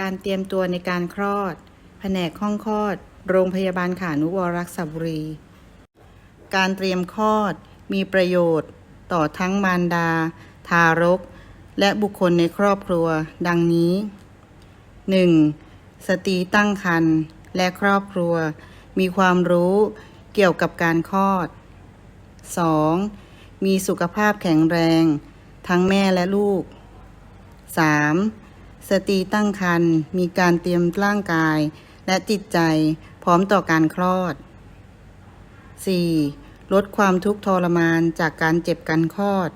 การเตรียมตัวในการคลอด แผนกห้องคลอด โรงพยาบาลขานุวรักษบุรี การเตรียมคลอดมีประโยชน์ ต่อทั้งมารดา ทารก และบุคคลในครอบครัว ดังนี้ 1. สตรีตั้งครรภ์และครอบครัว มีความรู้เกี่ยวกับการคลอด 2. มีสุขภาพแข็งแรง ทั้งแม่และลูก 3. สตรีตั้งครรภ์มีการเตรียมร่างกาย และจิตใจพร้อมต่อการคลอด 4. ลดความทุกข์ทรมานจากการเจ็บการคลอด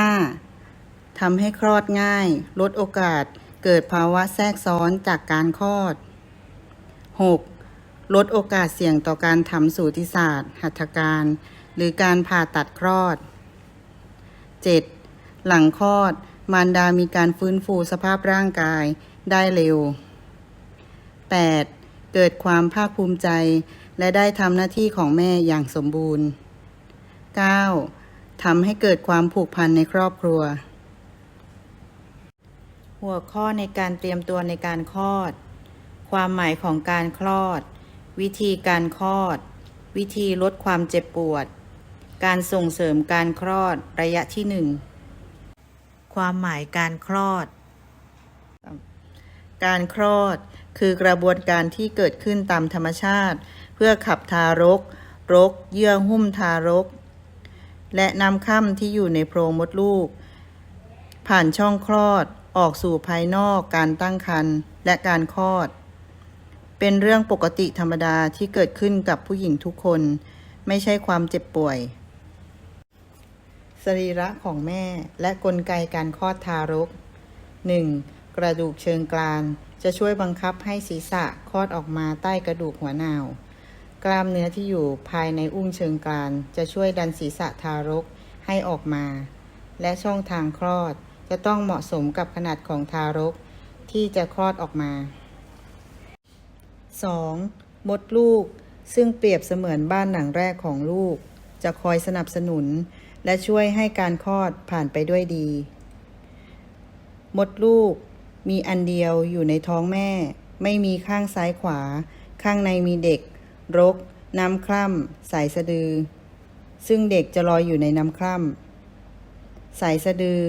5. ทำให้คลอดง่าย ลดโอกาสเกิดภาวะแทรกซ้อนจากการคลอด 6. ลดโอกาสเสี่ยงต่อการทำสูติศาสตร์ หัตถการ หรือการผ่าตัดคลอด 7. หลังคลอด มารดามีการฟื้นฟูสภาพร่างกายได้เร็ว 8. เกิดความภาคภูมิใจ และได้ทำหน้าที่ของแม่อย่างสมบูรณ์ 9. ทำให้เกิดความผูกพันในครอบครัว หัวข้อในการเตรียมตัวในการคลอด ความหมายของการคลอด วิธีการคลอด วิธีลดความเจ็บปวด การส่งเสริมการคลอดระยะที่หนึ่ง ความหมายการคลอด การคลอดคือกระบวนการที่เกิดขึ้นตามธรรมชาติ เพื่อขับทารก รก เยื่อหุ้มทารก และนำค่ำที่อยู่ในโพรงมดลูก ผ่านช่องคลอดออกสู่ภายนอกการตั้งครรภ์และการคลอด เป็นเรื่องปกติธรรมดาที่เกิดขึ้นกับผู้หญิงทุกคน ไม่ใช่ความเจ็บป่วย สรีระของแม่ และกลไกการคลอดทารก 1. กระดูกเชิงกรานจะช่วยบังคับให้ศีรษะคลอดออกมาใต้กระดูกหัวนาว กล้ามเนื้อที่อยู่ภายในอุ้งเชิงกรานจะช่วยดันศีรษะทารกให้ออกมา และช่องทางคลอดจะต้องเหมาะสมกับขนาดของทารกที่จะคลอดออกมา 2. มดลูกซึ่งเปรียบเสมือนบ้านหนังแรกของลูก จะคอยสนับสนุน และช่วยให้การคลอดผ่านไปด้วยดี มดลูกมีอันเดียวอยู่ในท้องแม่ ไม่มีข้างซ้ายขวา ข้างในมีเด็ก รก น้ำคร่ำสายสะดือ ซึ่งเด็กจะลอยอยู่ในน้ำคร่ำสายสะดือ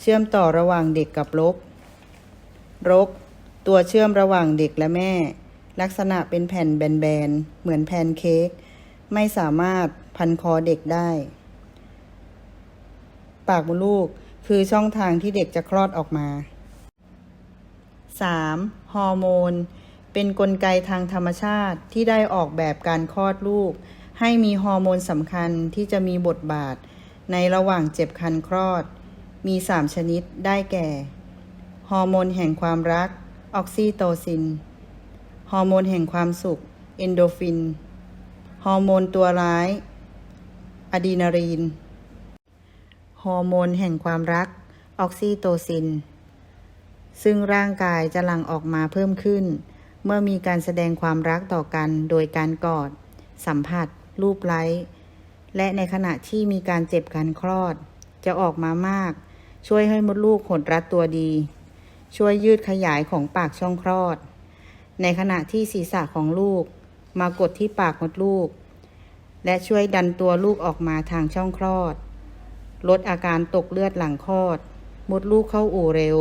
เชื่อมต่อระหว่างเด็กกับรก รก ตัวเชื่อมระหว่างเด็กและแม่ ลักษณะเป็นแผ่นแบนๆ เหมือนแพนเค้ก ไม่สามารถพันคอเด็กได้ ปากมดลูก คือช่องทางที่เด็กจะคลอดออกมา 3. ฮอร์โมน เป็นนกลไกทางธรรมชาติที่ได้ออกแบบการคลอดลูก ให้มีฮอร์โมนสำคัญที่จะมีบทบาท ในระหว่างเจ็บคันคลอด มี 3 ชนิดได้แก่ ฮอร์โมนแห่งความรัก ออกซิโตซิน ฮอร์โมนแห่งความสุข เอนโดฟิน ฮอร์โมนตัวร้ายอะดรีนาลีน อร์โมนแห่งความรัก ออกซิโตซิน ซึ่งร่างกายจะหลั่งออกมาเพิ่มขึ้น เมื่อมีการแสดงความรักต่อกันโดยการกอด สัมผัส รูปไล้ และในขณะที่มีการเจ็บการคลอด จะออกมามาก ช่วยให้มดลูกหดรัดตัวดี ช่วยยืดขยายของปากช่องคลอด ในขณะที่ศีรษะของลูก มากดที่ปากมดลูก และช่วยดันตัวลูกออกมาทางช่องคลอด ลดอาการตกเลือดหลังคลอด มดลูกเข้าอู่เร็ว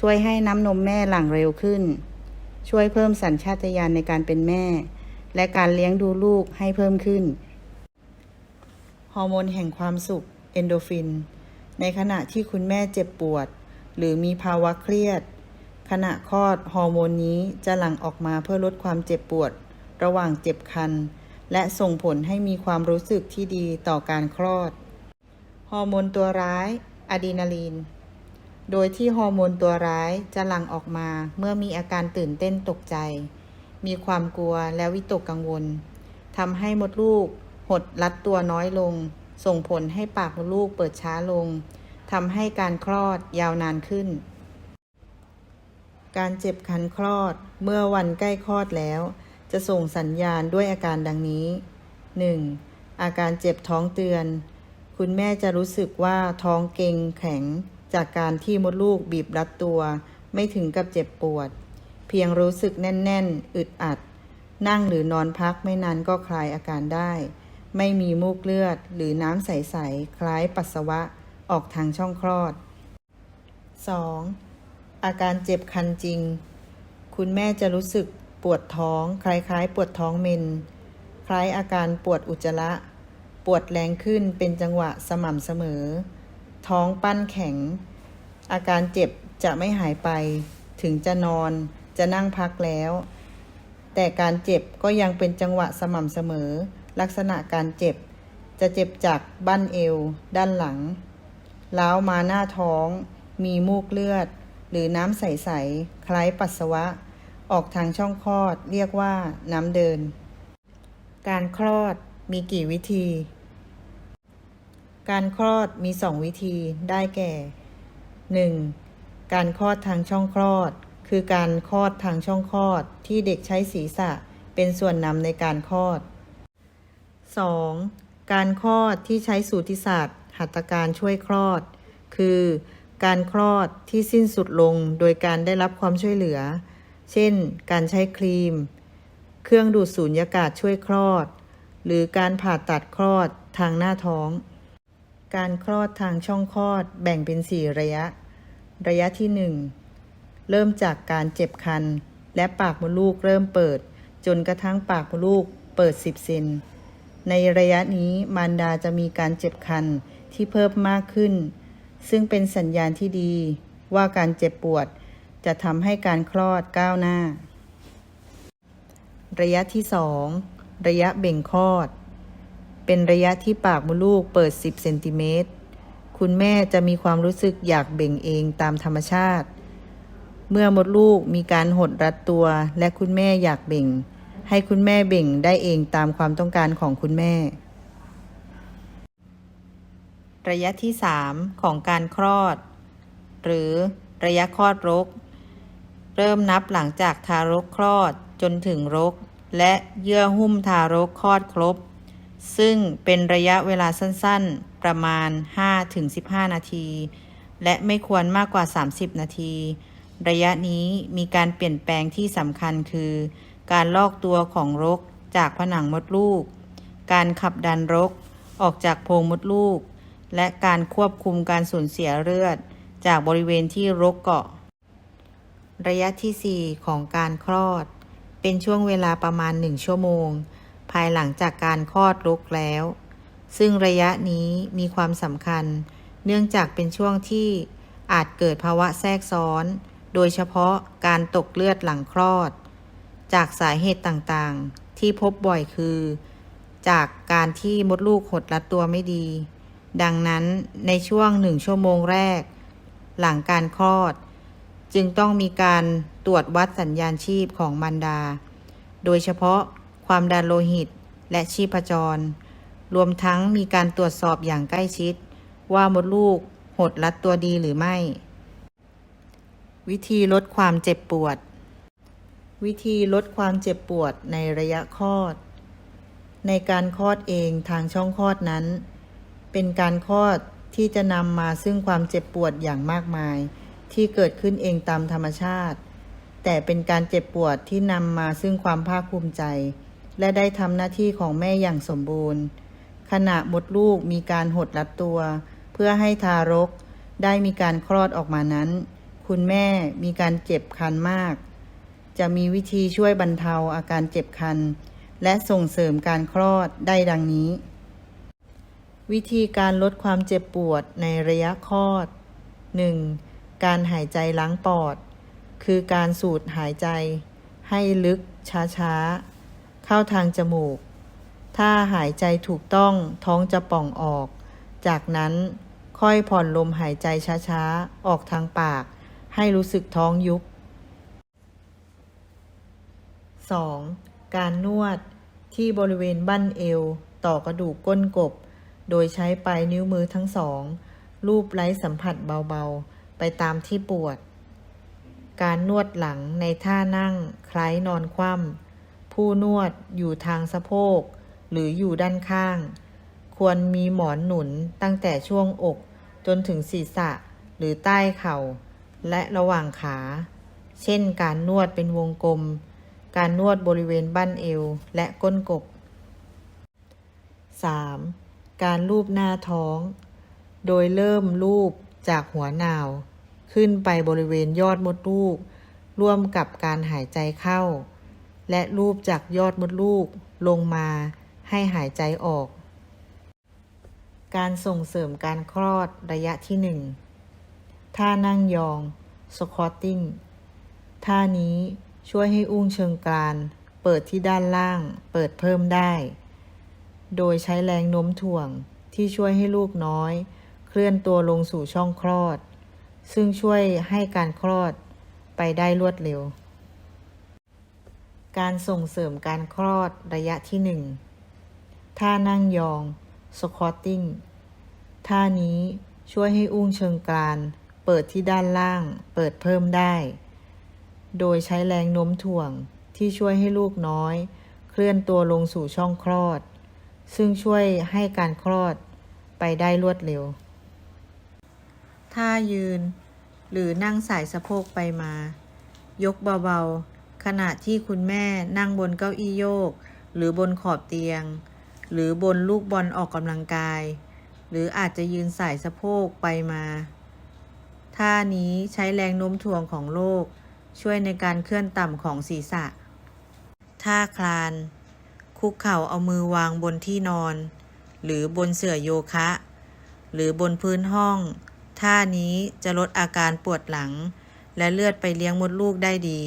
ช่วยให้น้ำนมแม่หลั่งเร็วขึ้น ช่วยเพิ่มสัญชาตญาณในการเป็นแม่ และการเลี้ยงดูลูกให้เพิ่มขึ้น ฮอร์โมนแห่งความสุขเอนโดฟิน ในขณะที่คุณแม่เจ็บปวด หรือมีภาวะเครียด ขณะคลอดฮอร์โมนนี้จะหลั่งออกมาเพื่อลดความเจ็บปวด ระหว่างเจ็บคัน และส่งผลให้มีความรู้สึกที่ดีต่อการคลอด อร์โมนตัวร้ายอะดรีนาลีน โดยที่ฮอร์โมนตัวร้ายจะหลั่งออกมาเมื่อมีอาการตื่นเต้นตกใจ มีความกลัวและวิตกกังวลทำให้มดลูก หดรัดตัวน้อยลง ส่งผลให้ปากมดลูกเปิดช้าลงทำให้การคลอดยาวนานขึ้น การเจ็บคันคลอดเมื่อวันใกล้คลอดแล้ว จะส่งสัญญาณด้วยอาการดังนี้ 1. อาการเจ็บท้องเตือน คุณแม่จะรู้สึกว่าท้องเกร็งแข็งจากการที่มดลูกบีบรัดตัว ไม่ถึงกับเจ็บปวด เพียงรู้สึกแน่น ๆ อึดอัด นั่งหรือนอนพักไม่นานก็คลายอาการได้ ไม่มีมูกเลือดหรือน้ำใส ๆ คล้ายปัสสาวะออกทางช่องคลอด 2. อาการเจ็บคันจริง คุณแม่จะรู้สึกปวดท้อง คล้ายๆ ปวดท้องเมน คล้ายอาการปวดอุจจาระ ปวดแรงขึ้นเป็นจังหวะสม่ำเสมอ ท้องปั้นแข็ง อาการเจ็บจะไม่หายไป ถึงจะนอนจะนั่งพักแล้ว แต่การเจ็บก็ยังเป็นจังหวะสม่ำเสมอ ลักษณะการเจ็บ จะเจ็บจากบั้นเอว ด้านหลังล้าวมาหน้าท้อง มีมูกเลือด หรือน้ำใสๆคล้ายปัสสาวะ ออกทางช่องคลอดเรียกว่าน้ำเดิน การคลอดมีกี่วิธี การคลอดมีสองวิธีได้แก่ 1. การคลอดทางช่องคลอด คือการคลอดทางช่องคลอดที่เด็กใช้ศีรษะเป็นส่วนนำในการคลอด 2. การคลอดที่ใช้สูติศาสตร์หัตถการช่วยคลอด คือการคลอดที่สิ้นสุดลงโดยการได้รับความช่วยเหลือ เช่น การใช้ครีม เครื่องดูดสูญญากาศช่วยคลอด หรือการผ่าตัดคลอดทางหน้าท้อง การคลอดทางช่องคลอดแบ่งเป็น 4 ระยะ ระยะที่ 1 เริ่มจากการเจ็บคัน และปากมดลูกเริ่มเปิด จนกระทั่งปากมดลูกเปิด 10 เซน ในระยะนี้มารดาจะมีการเจ็บคันที่เพิ่มมากขึ้น ซึ่งเป็นสัญญาณที่ดีว่าการเจ็บปวดจะทำให้การคลอดก้าวหน้า ระยะที่ 2 ระยะเบ่งคลอด เป็นระยะที่ปากมดลูกเปิด 10เซนติเมตร คุณแม่จะมีความรู้สึกอยากเบ่งเองตามธรรมชาติ เมื่อมดลูกมีการหดรัดตัว และคุณแม่อยากเบ่ง ให้คุณแม่เบ่งได้เองตามความต้องการของคุณแม่ ระยะที่ 3 ของการคลอด หรือระยะคลอดรก เริ่มนับหลังจากทารกคลอดจนถึงรก และเยื่อหุ้มทารกคลอดครบ ซึ่งเป็นระยะเวลาสั้นๆ ประมาณ 5-15 นาที และไม่ควรมากกว่า 30 นาที ระยะนี้มีการเปลี่ยนแปลงที่สำคัญคือ การลอกตัวของรกจากผนังมดลูก การขับดันรกออกจากโพรงมดลูก และการควบคุมการสูญเสียเลือด จากบริเวณที่รกเกาะ ระยะที่ 4 ของการคลอด เป็นช่วงเวลาประมาณ 1 ชั่วโมง ภายหลังจากการคลอดรกแล้ว ซึ่งระยะนี้มีความสำคัญ เนื่องจากเป็นช่วงที่อาจเกิดภาวะแทรกซ้อน โดยเฉพาะการตกเลือดหลังคลอด จากสาเหตุต่างๆ ที่พบบ่อยคือ จากการที่มดลูกหดรัดตัวไม่ดี ดังนั้นในช่วงหนึ่งชั่วโมงแรก หลังการคลอด จึงต้องมีการตรวจวัดสัญญาณชีพของมารดา โดยเฉพาะ ความดันโลหิต และชีพจร รวมทั้งมีการตรวจสอบอย่างใกล้ชิด ว่ามดลูกหดรัดตัวดีหรือไม่ วิธีลดความเจ็บปวด วิธีลดความเจ็บปวดในระยะคลอด ในการคลอดเองทางช่องคลอดนั้น เป็นการคลอดที่จะนำมาซึ่งความเจ็บปวดอย่างมากมาย ที่เกิดขึ้นเองตามธรรมชาติ แต่เป็นการเจ็บปวดที่นำมาซึ่งความภาคภูมิใจ และได้ทำหน้าที่ของแม่อย่างสมบูรณ์ ขณะมดลูกมีการหดรัดตัว เพื่อให้ทารกได้มีการคลอดออกมานั้น คุณแม่มีการเจ็บคันมาก จะมีวิธีช่วยบรรเทาอาการเจ็บคัน และส่งเสริมการคลอดได้ดังนี้ วิธีการลดความเจ็บปวดในระยะคลอด 1. การหายใจล้างปอด คือการสูดหายใจ ให้ลึกช้าๆ เข้าทางจมูก ถ้าหายใจถูกต้องท้องจะป่องออก จากนั้นค่อยผ่อนลมหายใจช้าๆ ออกทางปาก ให้รู้สึกท้องยุบ 2. การนวดที่บริเวณบั้นเอว ต่อกระดูกก้นกบ โดยใช้ปลายนิ้วมือทั้งสองรูปไร้สัมผัสเบาๆ ไปตามที่ปวด การนวดหลังในท่านั่งคล้ายนอนคว่ำ ผู้นวดอยู่ทางสะโพก หรืออยู่ด้านข้าง ควรมีหมอนหนุนตั้งแต่ช่วงอกจนถึงศีรษะหรือใต้เข่า และระหว่างขา เช่นการนวดเป็นวงกลม การนวดบริเวณบั้นเอวและก้นกบ 3. การลูบหน้าท้อง โดยเริ่มลูบจากหัวหนาว ขึ้นไปบริเวณยอดมดลูก ร่วมกับการหายใจเข้า และลูบจากยอดมดลูกลงมาให้หายใจออก การส่งเสริมการคลอดระยะที่หนึ่งท่านั่งยอง squatting ท่านี้ช่วยให้อุ้งเชิงกราน เปิดที่ด้านล่าง เปิดเพิ่มได้ โดยใช้แรงโน้มถ่วงที่ช่วยให้ลูกน้อย เคลื่อนตัวลงสู่ช่องคลอด ซึ่งช่วยให้การคลอดไปได้รวดเร็ว การส่งเสริมการคลอดระยะที่หนึ่งท่านั่งยอง squatting ท่านี้ช่วยให้อุ้งเชิงกราน เปิดที่ด้านล่าง เปิดเพิ่มได้ โดยใช้แรงโน้มถ่วงที่ช่วยให้ลูกน้อย เคลื่อนตัวลงสู่ช่องคลอด ซึ่งช่วยให้การคลอดไปได้รวดเร็ว ท่ายืน หรือนั่งสายสะโพกไปมา ยกเบาๆ ขณะที่คุณแม่นั่งบนเก้าอี้โยก หรือบนขอบเตียง หรือบนลูกบอลออกกำลังกาย หรืออาจจะยืนสายสะโพกไปมา ท่านี้ใช้แรงโน้มถ่วงของโลก ช่วยในการเคลื่อนต่ำของศีรษะ ท่าคลาน คุกเข่าเอามือวางบนที่นอน หรือบนเสื่อโยคะ หรือบนพื้นห้อง ท่านี้จะลดอาการปวดหลัง และเลือดไปเลี้ยงมดลูกได้ดี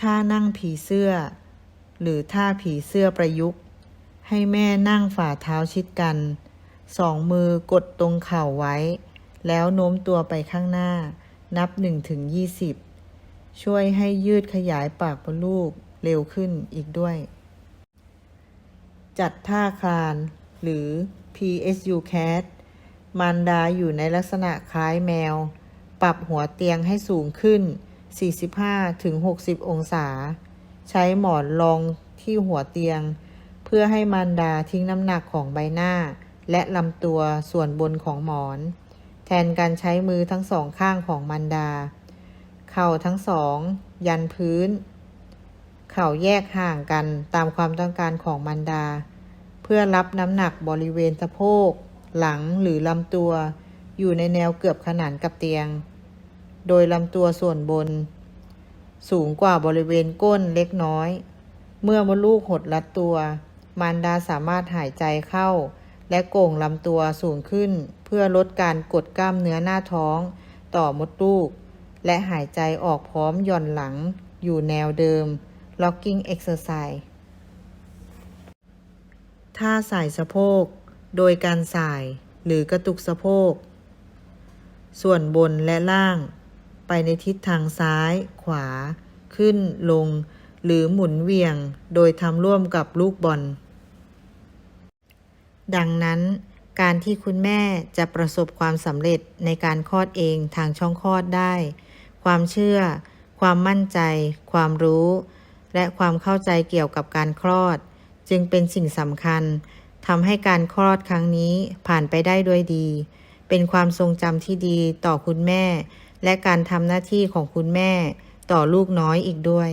ท่านั่งผีเสื้อ หรือท่าผีเสื้อประยุกต์ ให้แม่นั่งฝ่าเท้าชิดกัน สองมือกดตรงเข่าไว้ แล้วโน้มตัวไปข้างหน้า นับ1ถึง20 ช่วยให้ยืดขยายปากมดลูกเร็วขึ้นอีกด้วย จัดท่าคลาน หรือ PSU cat มารดาอยู่ในลักษณะคล้ายแมว ปรับหัวเตียงให้สูงขึ้น 45-60องศา ใช้หมอนรองที่หัวเตียง เพื่อให้มารดาทิ้งน้ำหนักของใบหน้า และลำตัวส่วนบนของหมอน แทนการใช้มือทั้งสองข้างของมารดา เข่าทั้งสอง ยันพื้น เข่าแยกห่างกันตามความต้องการของมารดา เพื่อรับน้ำหนักบริเวณสะโพก หลังหรือลำตัว อยู่ในแนวเกือบขนานกับเตียง โดยลำตัวส่วนบน สูงกว่าบริเวณก้นเล็กน้อย เมื่อมดลูกหดรัดตัว มารดาสามารถหายใจเข้า และโก่งลำตัวสูงขึ้น เพื่อลดการกดกล้ามเนื้อหน้าท้อง ต่อมดลูก และหายใจออกพร้อมหย่อนหลัง อยู่แนวเดิม locking exercise ท่าสายสะโพก โดยการสายหรือกระตุกสะโพก ส่วนบนและล่าง ไปในทิศทางซ้าย ขวา ขึ้นลง หรือหมุนเวียง โดยทำร่วมกับลูกบอล ดังนั้น การที่คุณแม่จะประสบความสำเร็จในการคลอดเองทางช่องคลอดได้ ความเชื่อ ความมั่นใจ ความรู้ และความเข้าใจเกี่ยวกับการคลอด จึงเป็นสิ่งสำคัญทำให้การคลอดครั้งนี้ผ่านไปได้ด้วยดี เป็นความทรงจำที่ดีต่อคุณแม่ และการทำหน้าที่ของคุณแม่ต่อลูกน้อยอีกด้วย